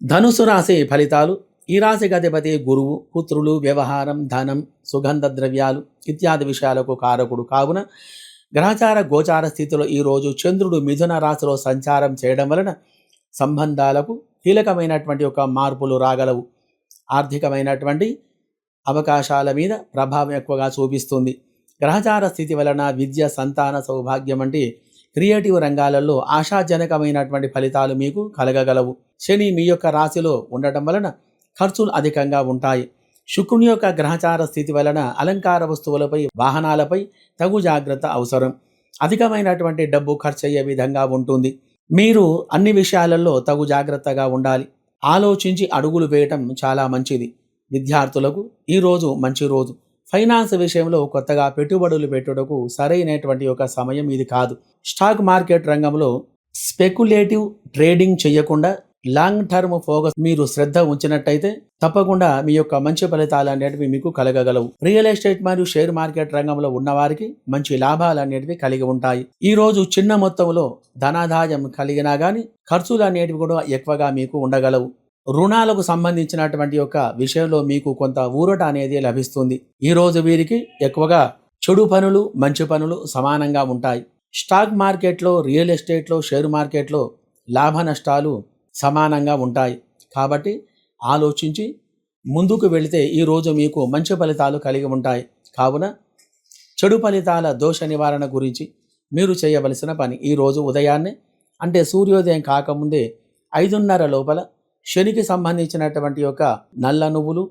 ధనుసు రాశి ఫలితాలు ఈ రాశికి అధిపతి గురువు పుత్రులు వ్యవహారం ధనం సుగంధ ద్రవ్యాలు ఇత్యాది విషయాలకు కారకుడు కావున గ్రహచార గోచార స్థితిలో ఈరోజు చంద్రుడు మిథున రాశిలో సంచారం చేయడం వలన సంబంధాలకు కీలకమైనటువంటి ఒక మార్పులు రాగలవు. ఆర్థికమైనటువంటి అవకాశాల మీద ప్రభావం ఎక్కువగా చూపిస్తుంది. గ్రహచార స్థితి వలన విద్య సంతాన సౌభాగ్యం వంటి క్రియేటివ్ రంగాలలో ఆశాజనకమైనటువంటి ఫలితాలు మీకు కలగగలవు. శని మీ యొక్క రాశిలో ఉండటం వలన ఖర్చులు అధికంగా ఉంటాయి. శుక్రుని యొక్క గ్రహచార స్థితి వలన అలంకార వస్తువులపై వాహనాలపై తగు జాగ్రత్త అవసరం. అధికమైనటువంటి డబ్బు ఖర్చు అయ్యే విధంగా ఉంటుంది. మీరు అన్ని విషయాలలో తగు జాగ్రత్తగా ఉండాలి. ఆలోచించి అడుగులు వేయటం చాలా మంచిది. విద్యార్థులకు ఈరోజు మంచి రోజు. ఫైనాన్స్ విషయంలో కొత్తగా పెట్టుబడులు పెట్టుటకు సరైనటువంటి ఒక సమయం ఇది కాదు. స్టాక్ మార్కెట్ రంగంలో స్పెక్యులేటివ్ ట్రేడింగ్ చేయకుండా లాంగ్ టర్మ్ ఫోకస్ మీరు శ్రద్ధ ఉంచినట్టయితే తప్పకుండా మీ యొక్క మంచి ఫలితాలు అనేటివి మీకు కలగగలవు. రియల్ ఎస్టేట్ మరియు షేర్ మార్కెట్ రంగంలో ఉన్నవారికి మంచి లాభాలు అనేటివి కలిగి ఉంటాయి. ఈ రోజు చిన్న మొత్తంలో ధనాదాయం కలిగినా గాని ఖర్చులు అనేటివి కూడా ఎక్కువగా మీకు ఉండగలవు. రుణాలకు సంబంధించినటువంటి యొక్క విషయంలో మీకు కొంత ఊరట అనేది లభిస్తుంది. ఈ రోజు వీరికి ఎక్కువగా చెడు పనులు మంచి పనులు సమానంగా ఉంటాయి. స్టాక్ మార్కెట్లో రియల్ ఎస్టేట్లో షేర్ మార్కెట్లో లాభ నష్టాలు సమానంగా ఉంటాయి. కాబట్టి ఆలోచించి ముందుకు వెళితే ఈరోజు మీకు మంచి ఫలితాలు కలిగి ఉంటాయి. కావున చెడు ఫలితాల దోష నివారణ గురించి మీరు చేయవలసిన పని ఈరోజు ఉదయాన్నే అంటే సూర్యోదయం కాకముందే ఐదున్నర లోపల శనికి సంబంధించినటువంటి ఒక నల్ల నువ్వులు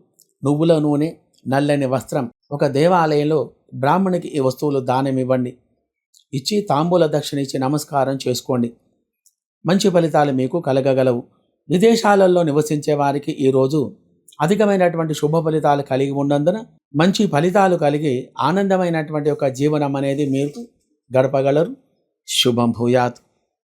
నువ్వుల నూనె నల్లని వస్త్రం ఒక దేవాలయంలో బ్రాహ్మణికి ఈ వస్తువులు దానం ఇవ్వండి ఇచ్చి తాంబూల దక్షిణ ఇచ్చి నమస్కారం చేసుకోండి. మంచి ఫలితాలు మీకు కలగగలవు. విదేశాలలో నివసించే వారికి ఈరోజు అధికమైనటువంటి శుభ ఫలితాలు కలిగి ఉన్నందున మంచి ఫలితాలు కలిగి ఆనందమైనటువంటి ఒక జీవనం అనేది మీరు గడపగలరు. శుభం భూయాత్.